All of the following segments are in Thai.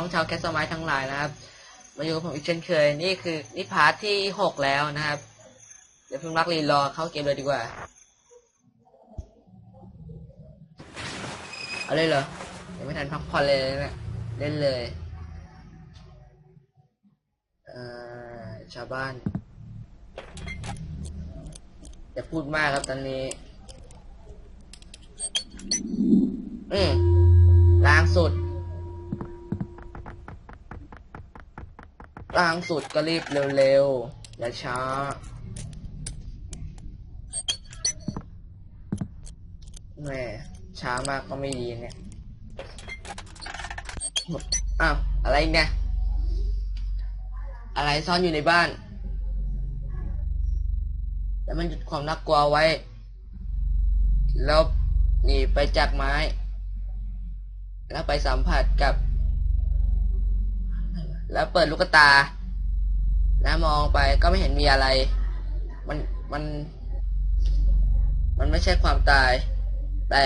อแม่พี่น้องชาวแคสสมัยทั้งหลายนะครับ มาอยู่กับผมอีกเช่นเคย นี่คือนี่พาร์ทที่หกแล้วนะครับ เดี๋ยวเพิ่งรักรีรอเข้าเกมเลยดีกว่าเอาเลยเหรอยังไม่ทันพักผ่อนเลยนะเนี่ยเล่นเลยเอ่อชาวบ้านอย่าพูดมากครับตอนนี้ อืมล้างสุด ล้างสุดก็รีบเร็วๆ อย่าช้า แหม่ช้ามากก็ไม่ดีเนี่ย อ้าว อะไรอีกเนี่ย อะไรซ่อนอยู่ในบ้าน แล้วมันหยุดความน่ากลัวไว้ แล้วหนีไปจากไม้ แล้วไปสัมผัสกับ แล้วเปิดลูกตา แล้วมองไปก็ไม่เห็นมีอะไร มันมัน มันไม่ใช่ความตาย แต่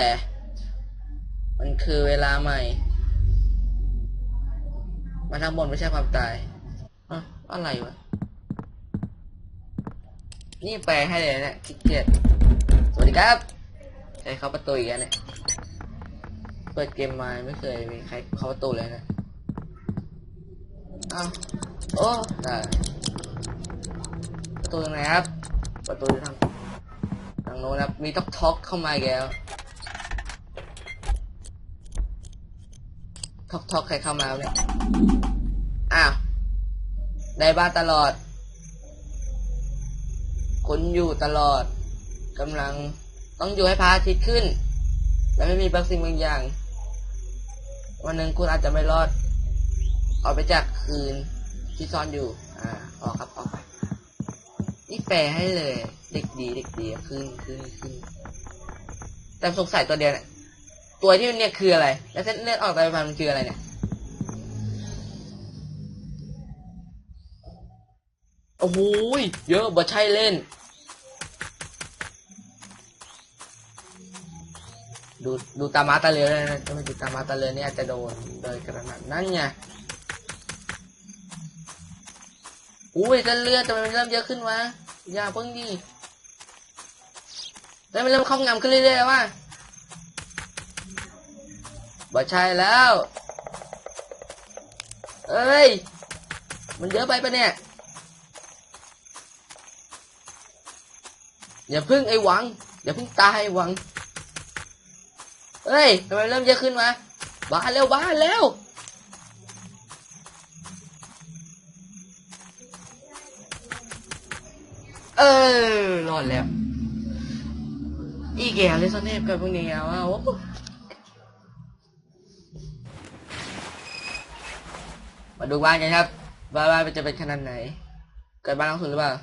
มันคือเวลาใหม่ มันทั้งหมดไม่ใช่ความตายอะอะไรวะ นี่แปลให้เลยเนี่ยขี้เกียจสวัสดีครับใครเข้าประตูอีกแล้วเนี่ย เปิดเกมมาไม่เคยมีใครเข้าประตูเลยนะ อาโอ้ได้ประตูไหนครับ ประตูทางทางโน้นครับ มีท็อกท็อกเข้ามาแล้วท็อกท็อกใครเข้ามาเนี่ยอ้าวได้บ้านตลอดคุณอยู่ตลอดกำลังต้องอยู่ให้พระอาทิตย์ขึ้น และไม่มีบางสิ่งบางอย่าง วันหนึ่งคุณอาจจะไม่รอด ออกไปจากคืนที่ซ่อนอยู่ อ่า ออกครับออกไป นี่แปลให้เลย เด็กดีเด็กดีขึ้นขึ้นขึ้น แต่สงสัยตัวเดียวเนี่ยตัวที่มันเนี่ยคืออะไร แล้วเส้นเลือดออกตามพันมันคืออะไรเนี่ย โอ้โหยเยอะบ่ใช่เล่น ดูดูตามาตาเรือเลยนะถ้าไม่ดูตามาตาเรือเนี่ยอาจจะโดนเลยกระนั้นนั่นไง อุ้ยเส้นเลือดทำไมมันเริ่มเยอะขึ้นวะอย่าเพิ่งดิแล้วมันเริ่มครอบงำขึ้นเรื่อยๆวะบ่ใช่แล้ว เอ้ย มันเยอะไปปะเนี่ย อย่าพึ่งไอ้หวัง อย่าพึ่งตายหวังเฮ้ยทำไมเริ่มเยอะขึ้นมาบ้านเร็วบ้านเร็ว ออรอดแล้ว อีแกเลยซอนเนฟกับพวกนี้อะว้าวมาดูบ้านกันครับบ้านบ้านมันจะเป็นขนาดไหนเกิดบ้านหลังสุดหรือเปล่า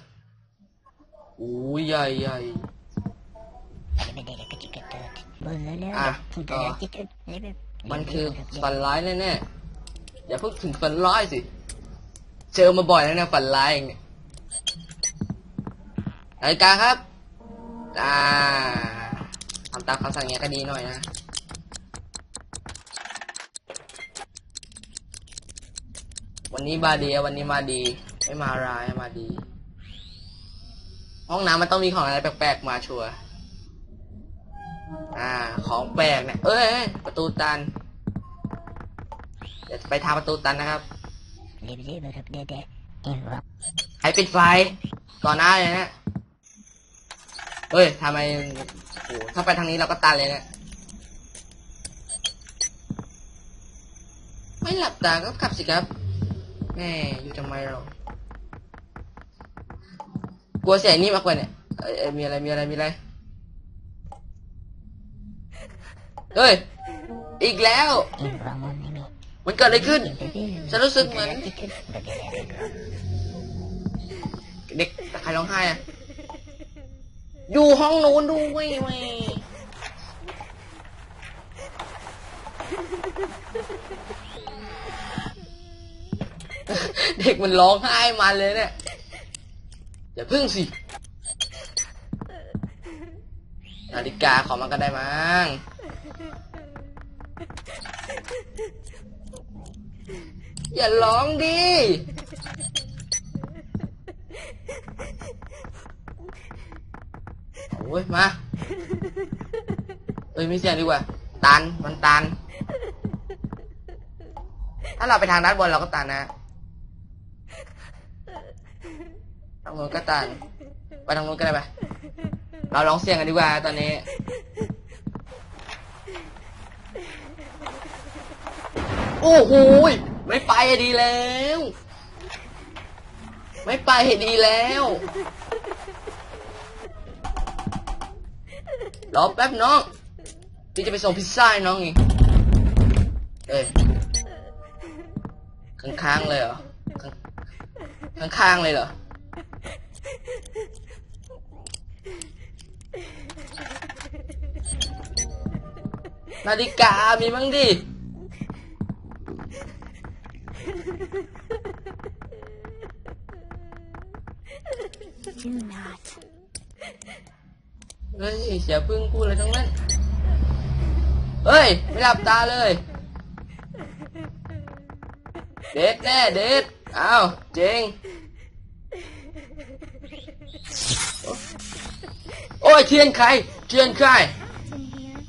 โอ้ยใหญ่ใหญ่อะต่อมันคือฝันร้ายแน่ๆอย่าพูดถึงฝันร้ายสิ เจอมาบ่อยแล้วเนี่ยฝันร้ายเองเนี่ย นาฬิกาครับ อ่าทำตามคำสั่งเงี้ยก็ดีหน่อยนะ วันนี้มาดีอะวันนี้มาดี ไม่มาร้ายมาดี ห้องน้ำมันต้องมีของอะไรแปลกๆมาชัวร์อ่า ของแปลกเนี่ย เอ้ยเอ้ยประตูตัน เดี๋ยวไปทางประตูตันนะครับใครปิดไฟก่อนหน้าเลยนะ เฮ้ยทำไมโอ้ถ้าไปทางนี้เราก็ตันเลยเนี่ย ไม่หลับตาก็กลับสิครับแม่อยู่ทำไมเรา กลัวเสียนี่มากกว่าเนี่ยเอ้ยเอ้ยมีอะไร มีอะไร มีอะไร เฮ้ย อีกแล้ว มันเกิดอะไรขึ้น ฉันรู้สึกเหมือน เด็กใครร้องไห้อะ อยู่ห้องนู้นดูเว้ยเว้ยเด็กมันร้องไห้มาเลยเนี่ย อย่าพึ่งสิ นาฬิกาของมันก็ได้มั้งอย่าร้องดิ โอ้ย มา เอ้ยไม่เสียงดีกว่า ตัน มันตัน ถ้าเราไปทางด้านบนเราก็ตันนะทางนู้นก็ตัน ไปทางนู้นก็ได้ไป เราลองเสียงกันดีกว่าตอนนี้ โอ้โหยไม่ไปอะดีแล้ว ไม่ไปให้ดีแล้ว รอแป๊บน้องพี่จะไปส่งพิซซ่าให้น้องเองเอ้ยข้างๆเลยเหรอข้างๆเลยเหรอนาฬิกามีมั้งดิ Do not. เฮ้ยเสียพึ่งพูดอะไรทั้งนั้น เฮ้ย ไม่หลับตาเลย เด็ดแน่เด็ดอ้าวเจงโอ้ยเทียนใครเทียนใคร In here,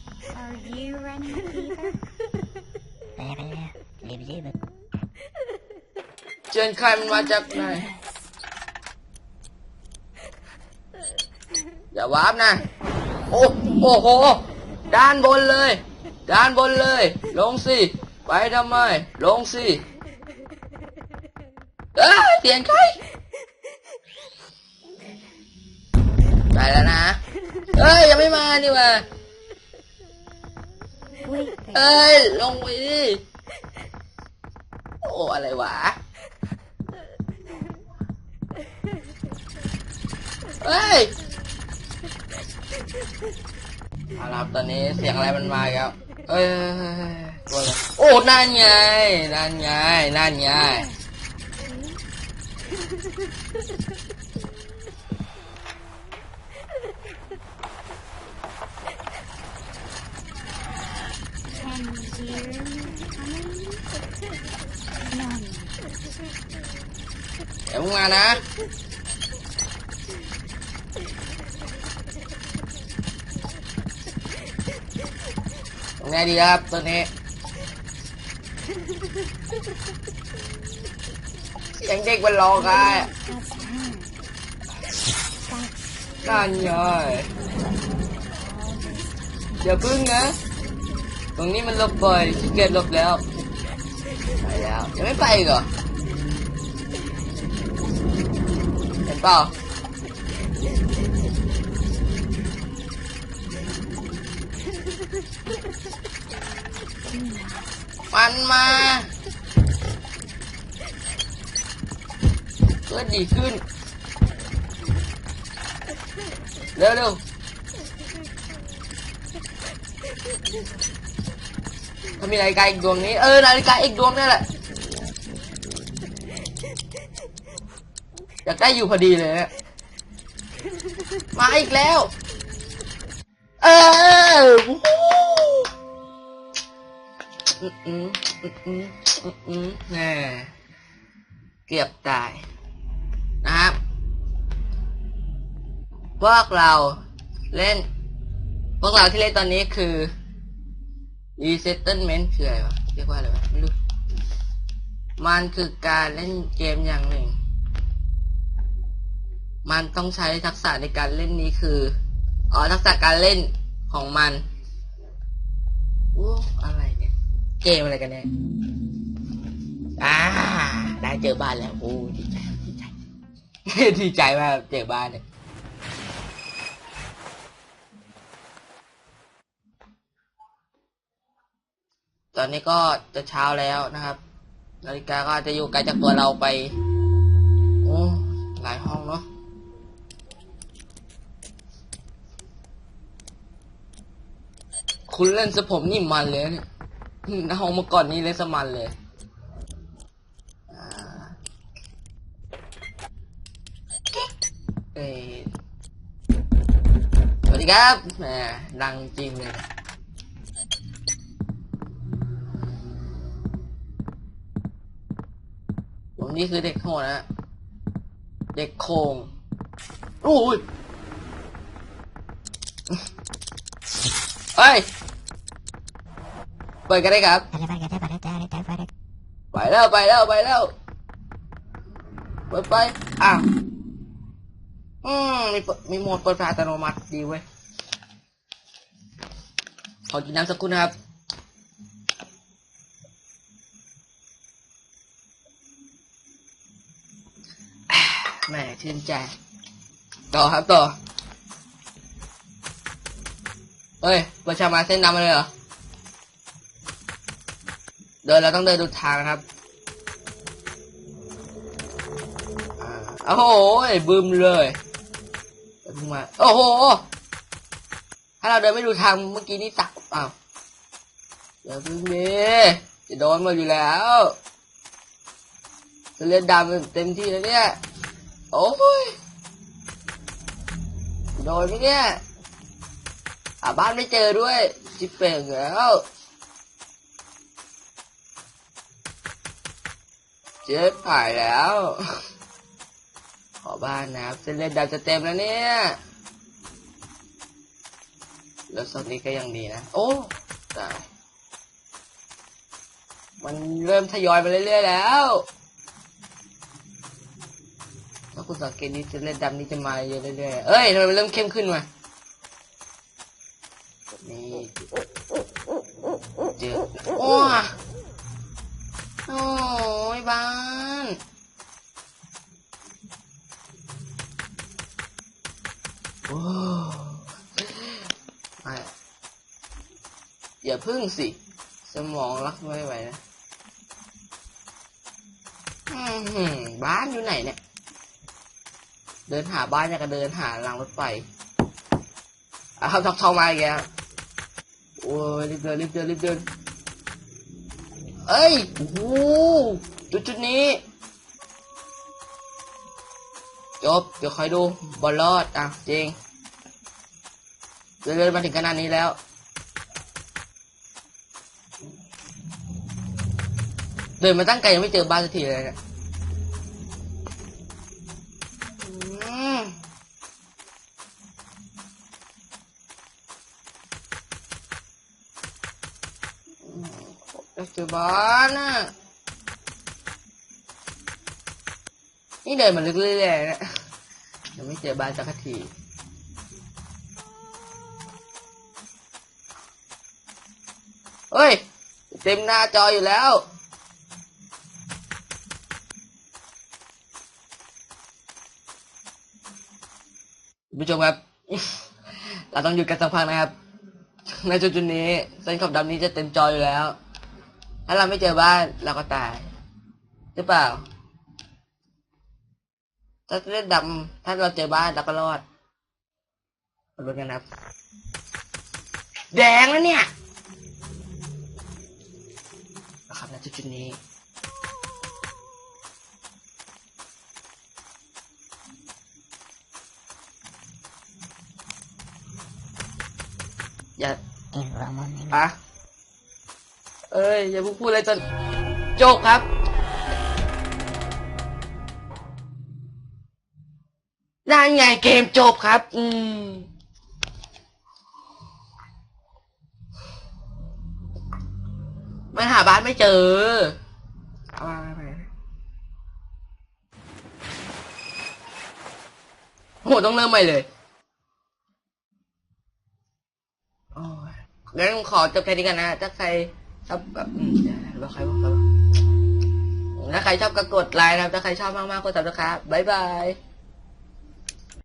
are you running a fever? เทียนใครมันมาจากไหน อย่าวาร์ปนะ โอ้โอ้โห ด้านบนเลย ด้านบนเลย ลงสิ ไปทำไม ลงสิ เอ้ยเปลี่ยนใครไปแล้วนะ เอ้ย ยังไม่มานี่ว่าเอ้ย ลงไปดิ โอ้ อะไรวะเฮ้ย เอาละครับตอนนี้เสียงอะไรมันมาอีกแล้วเอ้ยตัวอะไรโอ้นั่นไงนั่นไงนั่นไงเดี๋ยวมึงมานะ ตรงดีครับตัวนี้เสียงเด็กมันรองไห้ That's time. That's นั่นไงอย่าพึ่งนะ ตรงนี้มันลบบ่อยขี้เกียจลบแล้วไปแล้วยังไม่ไปเหรอเห็นเปล่า มันมาเพื่อดีขึ้น เร็วเร็วถ้ามีนาฬิกาอีกดวงนี้ เออ นาฬิกาอีกดวงนี่แหละ อยากได้อยู่พอดีเลยเนี่ยมาอีกแล้ว เออ อืมอืมอืมอืมอือแน่เกือบตาย นะครับ พวกเราเล่น พวกเราที่เล่นตอนนี้คือ resettlement คืออะไรวะ เรียกว่าอะไรวะไม่รู้ มันคือการเล่นเกมอย่างหนึ่ง มันต้องใช้ทักษะในการเล่นนี้คือ อ๋อ ทักษะการเล่นของมันโอ้อะไร เกมอะไรกันเนี่ยอ่าได้เจอบ้านแล้วโอ้ดีใจดีใจดีใจมากเจอบ้านเนี่ยตอนนี้ก็จะเช้าแล้วนะครับ นาฬิกาก็จจะอยู่ไกลจากตัวเราไปโอ้หลายห้องเนาะคุณเล่นสผมนี่มันเลยเนี่ย ในห้องมื่อก่อนนี่เล่นสมันเลยเอ้ยสวัสดีครับแหมดังจริงเลยผมนี่คือเด็กโหดนะเด็กโคงโอ้ยเฮ้ย ปิดกันได้ครับ ไปแล้วไปแล้วไปแล้วเปิดไปอ้าวอืมมีมีโหมดเปิดไฟอัตโนมัติดีเว้ยขอกินน้ำสักครู่นะครับแหมชื่นใจ ต่อครับต่อเฮ้ยประชามาเส้นดำมาเลยเหรอ เดินเราต้องเดินดูทางนะครับอ่าโอ้โหบึมเลยเดินมา โอ้โห ถ้าเราเดินไม่ดูทางเมื่อกี้นี่ตักอ้าวเดี๋ยวพึ่งดิจะโดนมาอยู่แล้วจะเล่นดำเต็มที่แล้วเนี่ย โอ้ย โดนไหมเนี่ยหาบ้านไม่เจอด้วยจิบเป่งแล้ว เจ็บผ่ายแล้ว ขอบ้านนะครับ เส้นเล่นดำจะเต็มแล้วเนี่ยแล้วซอนนี้ก็ยังดีนะ โอ้ตายมันเริ่มทยอยไปเรื่อยๆแล้ว ถ้าคุณสังเกตนี้เส้นเล่นดำนี้จะมาเยอะเรื่อยๆเอ้ยทำไมมันเริ่มเข้มขึ้นวะนี่เจอโอ้ โอ้ยบ้านโอ้ไม่อย่าพึ่งสิ สมองรักไม่ไหวนะบ้านอยู่ไหนเนี่ย เดินหาบ้านอยากจะเดินหารางรถไฟอะเขาเข้ามาอีกแล้วโอ้ยรีบเดินรีบเดินรีบเดิน เอ้ยโอ้โหจุดจุดนี้จบเดี๋ยวคอยดูบอลรอดอะจริงเดินมาถึงขนาดนี้แล้ว เดินมาตั้งไกลยังไม่เจอบ้านสักทีเลยเนี่ย บ้านน่ะนี่เดินมาลึกเรื่อยๆนะยังไม่เจอบ้านสักทีเฮ้ย เต็มหน้าจออยู่แล้วผู้ชมครับ เราต้องหยุดกันสักพักนะครับ ในจุดจุดๆนี้เส้นขอบดำนี้จะเต็มจออยู่แล้ว ถ้าเราไม่เจอบ้านเราก็ตาย หรือเปล่า ถ้าเล่นดำถ้าเราเจอบ้านเราก็รอดมาลุ้นกันนะครับแดงแล้วเนี่ยนะครับในจุดจุดๆนี้อย่าอะ เอ้ย อย่าเพิ่งพูดอะไรจนโจกครับ นั่นไงเกมจบครับ อืม มันหาบ้านไม่เจอเอาไปโหต้องเริ่มใหม่เลยโอ้ยงั้นขอจบแค่นี้กันนะถ้าใคร ชอบแบบอืมเดี๋ยวบอกใครบอกใครถ้าใครชอบก็กดไลค์นะครับ ถ้าใครชอบมากๆก็สับสไครับบ๊ายบาย